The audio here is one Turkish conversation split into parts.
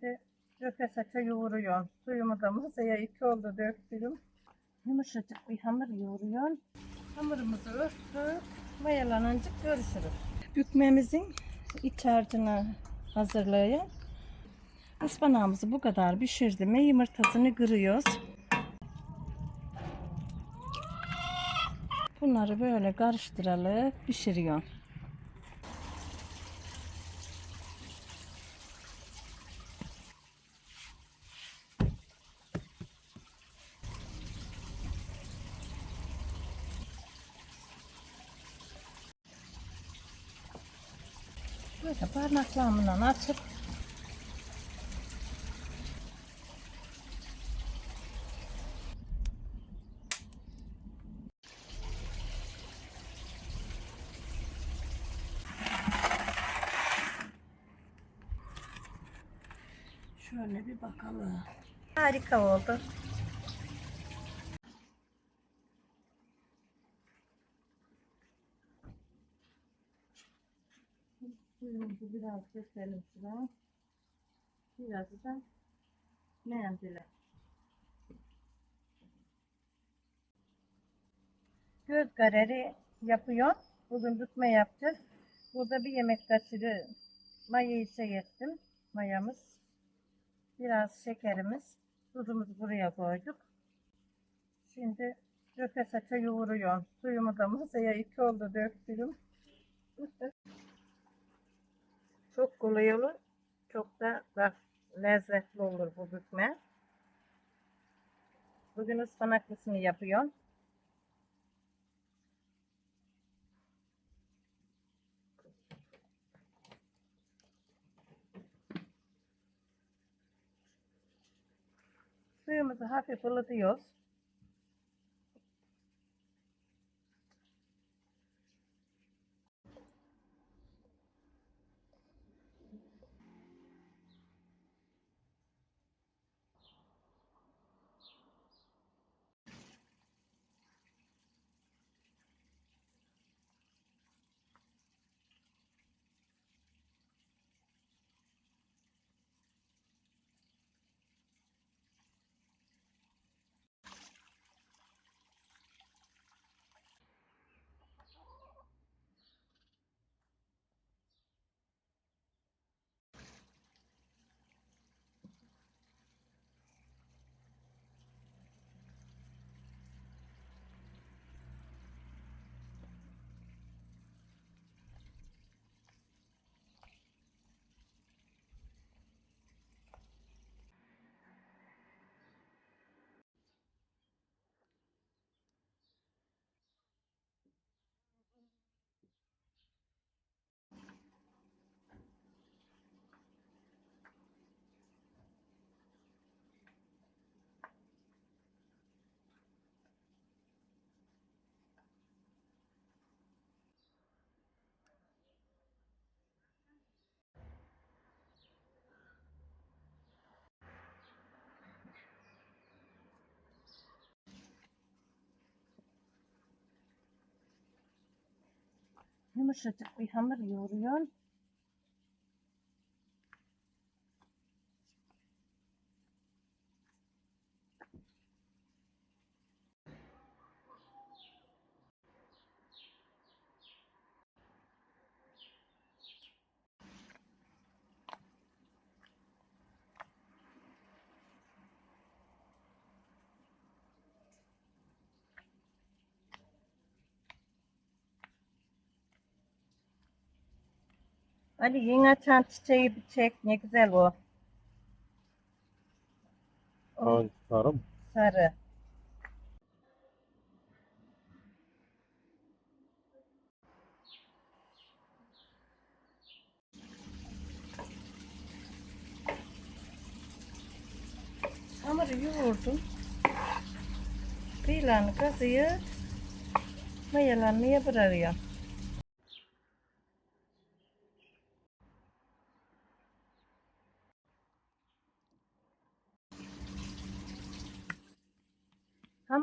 Şimdi döke saça yoğuruyorum. Suyumu da masaya iki oldu döktüm. Yumuşacık bir hamur yoğuruyorum. Hamurumuzu örttük. Mayalanınca görüşürüz. Bükmemizin iç harcını hazırlayın. Ispanağımızı bu kadar pişirdim. ve Yumurtasını kırıyoruz. Bunları böyle karıştırarak pişiriyorum. Böyle parmaklarımla açıp Şöyle bir bakalım. Harika oldu. Suyumuzu biraz dökelim şuraya. Biraz da mendile. Göz kararı yapıyor. Bugün tutma yapacağız. Burada bir yemek kaşığı mayayı şey. Mayamız. Biraz şekerimiz. Tuzumuzu buraya koyduk. Şimdi döke saça yoğuruyorum. Suyumu da masaya iki oldu döktüm. Çok kolay olur. Çok da lezzetli olur bu bükme. Bugün ıspanaklısını yapıyorum. Suyumuzu hafif ılıtıyoruz. Yumuşacık bir hamur yoğuruyorum. Ali yeni açan çiçeği bir çek. Ne güzel o. Aa, sarım. Sarı. Hamuru yoğurdum. Kıyılarını kazıyıp mayalanmaya bırakıyorum.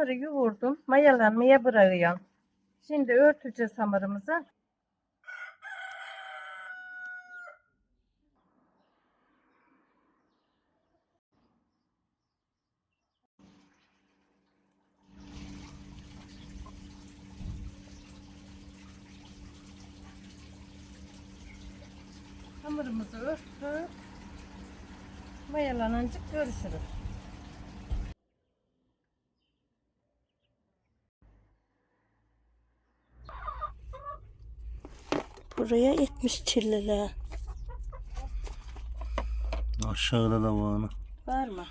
hamuru yoğurdum. Mayalanmaya bırakıyorum. Şimdi örteceğiz hamurumuzu. Hamurumuzu örttük. Mayalanınca görüşürüz. Buraya 70 çilliler. Aşağıda da var. Var mı?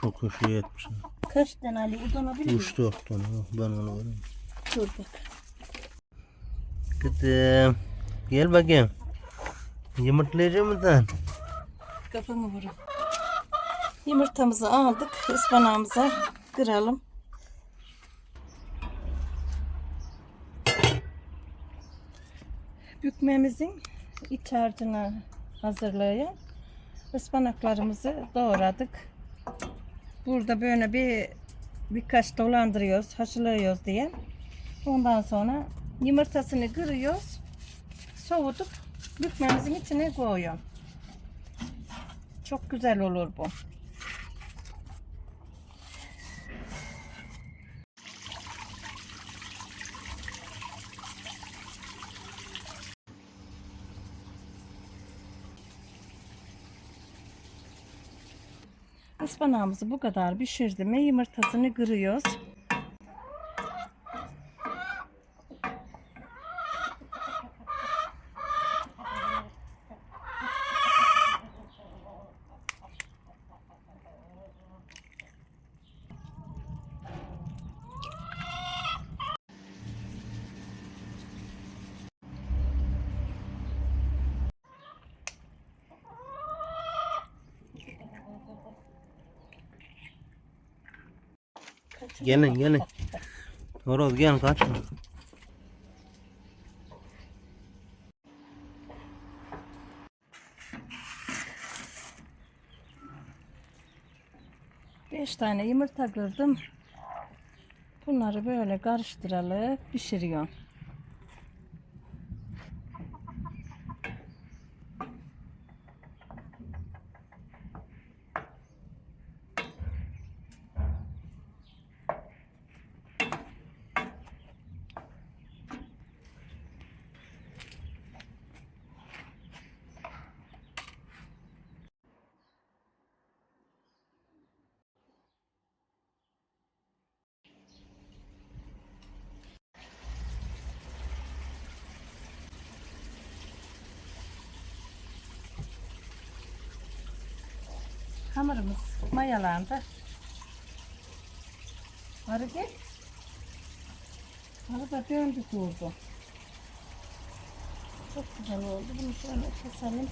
Şu köşeye etmiş. Kaç tane Ali uzanabilir mi? 3-4 tane. Ben onu vereyim. Dur bak. Kızım. Gel bakayım. Yumurtlayacak mısın? Kafamı vurun. Yumurtamızı aldık. ıspanağımıza kıralım. Bükmemizin iç harcını hazırlayın. Ispanaklarımızı doğradık. Burada böyle bir birkaç dolandırıyoruz, haşlıyoruz diye. Ondan sonra yumurtasını kırıyoruz. Soğutup bükmemizin içine koyuyorum. Çok güzel olur bu. Ispanağımızı bu kadar pişirdi mi yumurtasını kırıyoruz. Gelin gelin. Horoz gel kaçma. Beş tane yumurta kırdım. Bunları böyle karıştırarak pişiriyorum. Hamurumuz mayalandı. Arı gel. Arı da döndü durdu. Çok güzel oldu. Bunu şöyle keselim.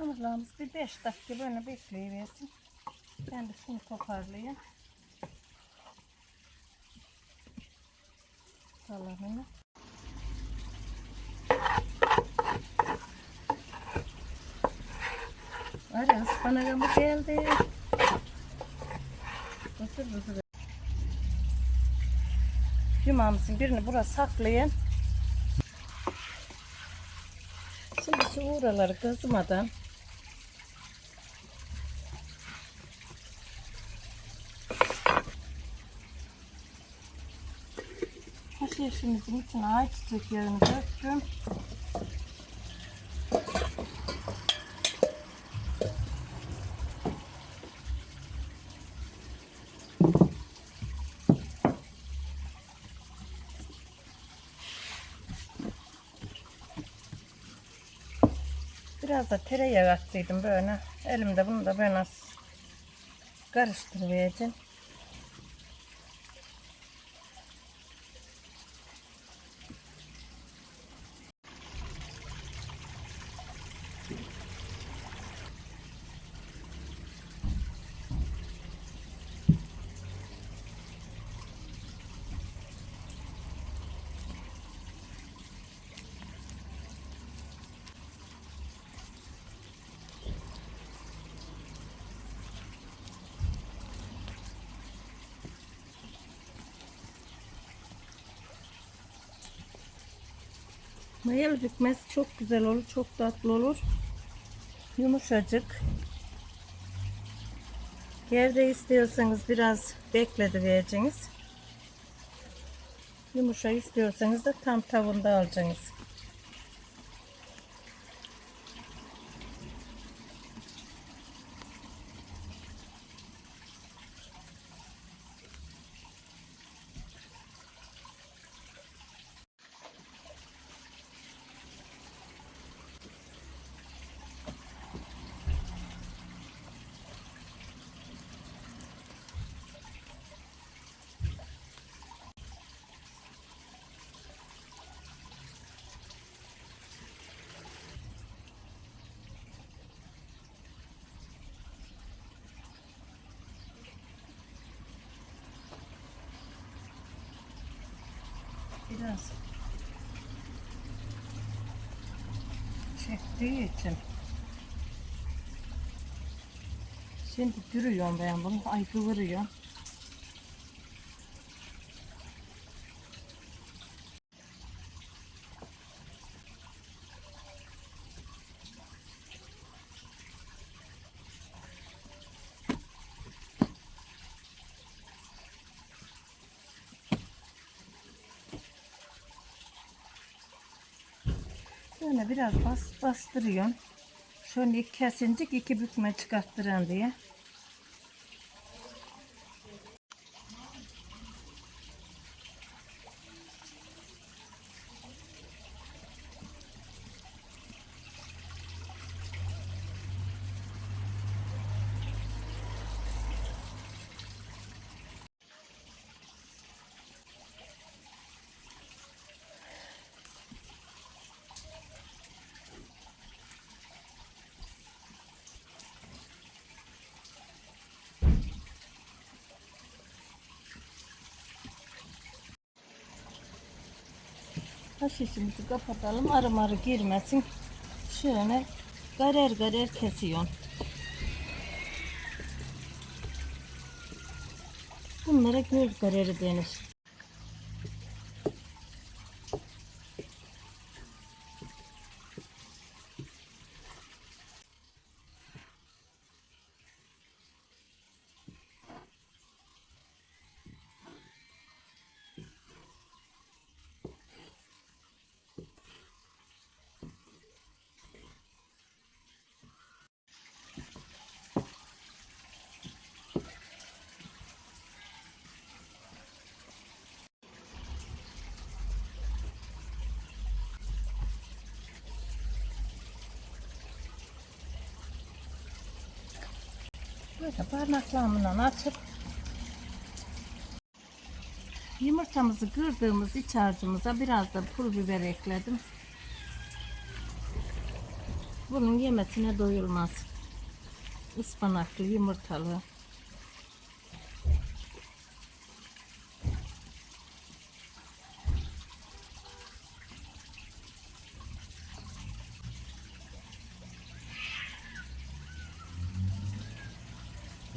Hamurlarımız bir 5 dakika böyle bekleyiversin. Ben de şunu toparlayayım. Kalanını. Var ya ıspanağımız geldi. Nasıl nasıl? Yumağımızın birini buraya saklayın. Şimdi şu uğraları kazımadan Ateşimizin içine ayçiçek yağını döktüm. Biraz da tereyağı attıydım böyle. Elimde bunu da böyle karıştırıvereceğim. Mayalı bükmez çok güzel olur, çok tatlı olur. Yumuşacık. Yerde istiyorsanız biraz bekletivereceğiniz. Yumuşa istiyorsanız da tam tavında alacaksınız. Biraz. Çektiği için. Şimdi dürüyorum ben bunu. Ay kıvırıyorum Böyle biraz bas, bastırıyorum. Şöyle iki kesincik iki bükme çıkarttıran diye. Taş işimizi kapatalım. Arı marı girmesin. Şöyle garer garer kesiyorum. Bunlara göz gareri denir. Böyle parmaklarımla açıp yumurtamızı kırdığımız iç harcımıza biraz da pul biber ekledim. Bunun yemesine doyulmaz. Ispanaklı, yumurtalı.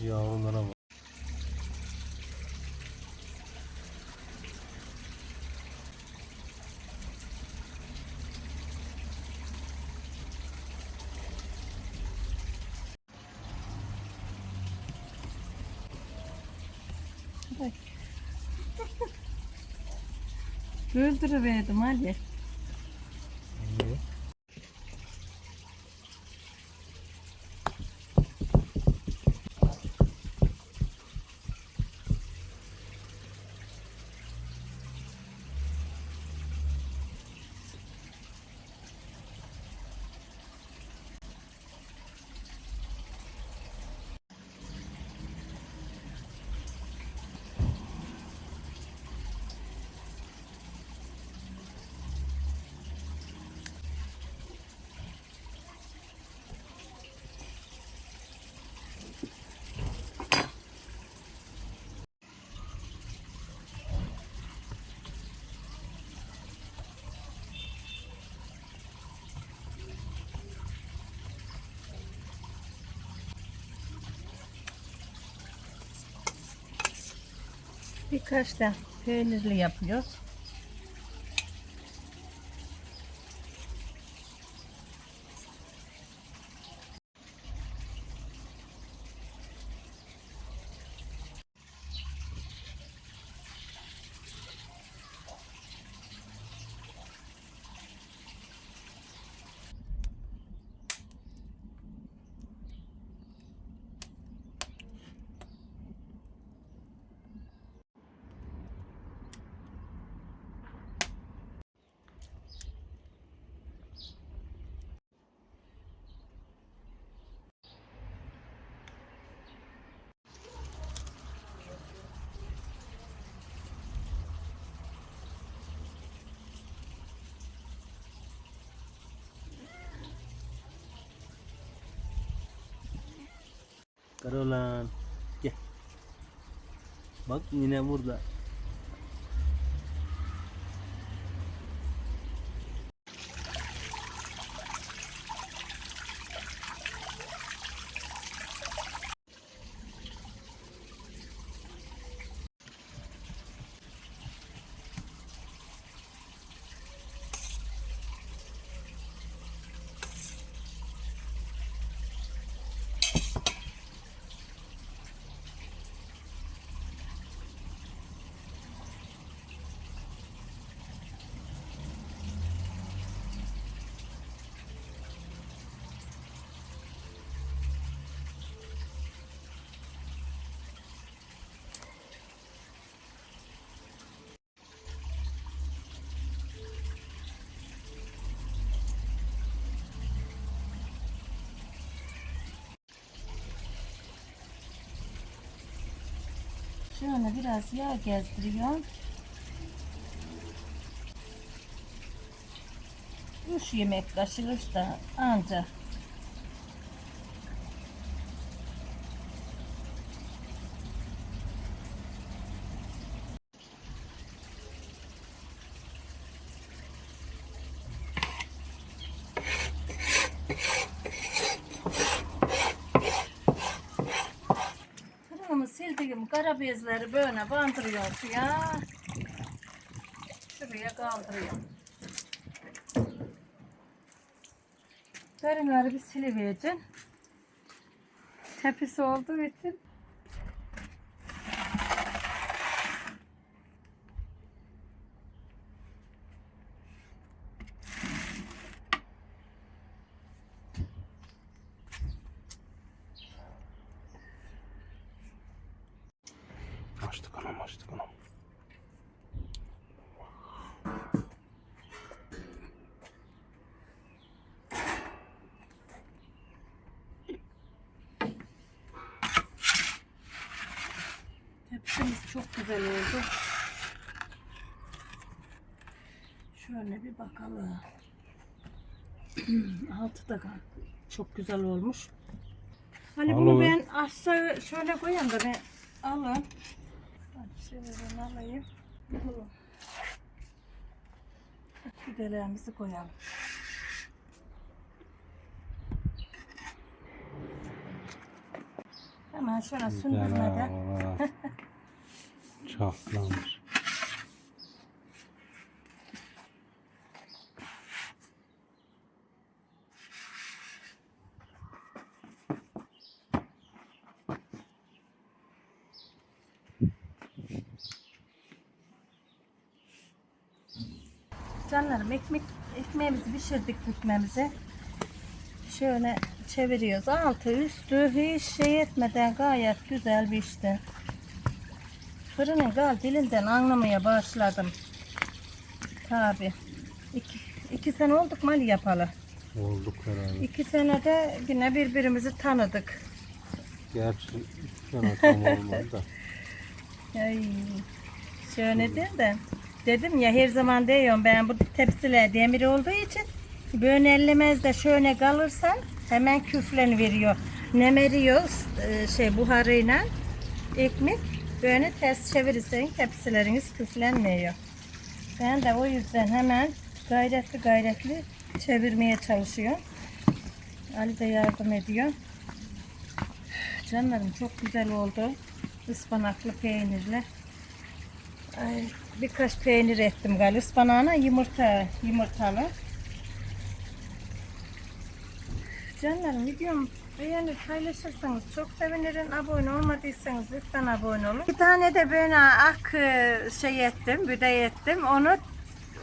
Yavrulara bak. Öldürüverdim hadi. Birkaç da peynirli yapıyoruz. Karolan. Gel. Bak yine burada. Şöyle biraz yağ gezdiriyorum. Üç yemek kaşığı da anca. Bezleri böyle bandırıyor ya. Şuraya kaldırıyorum. Karınları bir silivereceğim. Tepisi olduğu için Açtık anam açtık anam. Tepsimiz çok güzel oldu. Şöyle bir bakalım. Altı da çok güzel olmuş. Hani bunu ben aşağı şöyle koyayım da ben alın. Şöyle alayım. Bu. Fidelerimizi koyalım. Hemen şöyle sündürmeden Çatlamış. Canlarım ekmek ekmeğimizi pişirdik bükmemizi. Şöyle çeviriyoruz. Altı üstü hiç şey etmeden gayet güzel pişti. Fırının gal dilinden anlamaya başladım. Tabi. İki, iki sene olduk mal yapalı. Olduk herhalde. İki senede yine birbirimizi tanıdık. Gerçi üç sene tam olmadı da. Ay, şöyle değil de. Dedim ya her zaman diyorum ben bu tepsiler demir olduğu için böyle ellemez de şöyle kalırsa hemen küflen veriyor. Nemeriyor e, şey buharıyla ekmek böyle ters çevirirseniz tepsileriniz küflenmiyor. Ben de o yüzden hemen gayretli gayretli çevirmeye çalışıyorum. Ali de yardım ediyor. Canlarım çok güzel oldu. Ispanaklı peynirli. Ay, birkaç peynir ettim galiba. Ispanağına yumurta, yumurtalı. Canlarım videomu beğenir paylaşırsanız çok sevinirim. Abone olmadıysanız lütfen abone olun. Bir tane de ben ak e, şey ettim, büde ettim. Onu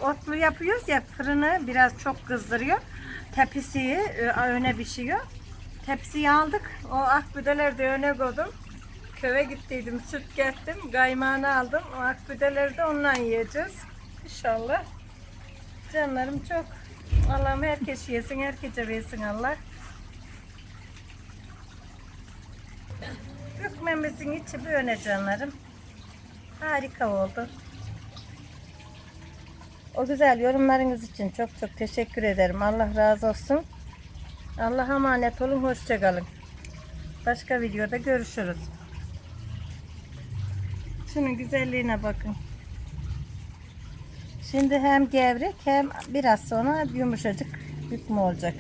otlu yapıyoruz ya fırını biraz çok kızdırıyor. Tepsiyi e, öne pişiyor. Tepsiyi aldık. O ak büdeleri de öne koydum. Köye gittiydim, süt getirdim, kaymağını aldım. O akbüdeleri de ondan yiyeceğiz. İnşallah. Canlarım çok. Allah'ım herkes yesin, herkese versin Allah. Bükmemizin içi böyle canlarım. Harika oldu. O güzel yorumlarınız için çok çok teşekkür ederim. Allah razı olsun. Allah'a emanet olun. Hoşçakalın. Başka videoda görüşürüz. Şunun güzelliğine bakın. Şimdi hem gevrek hem biraz sonra yumuşacık bükme olacak.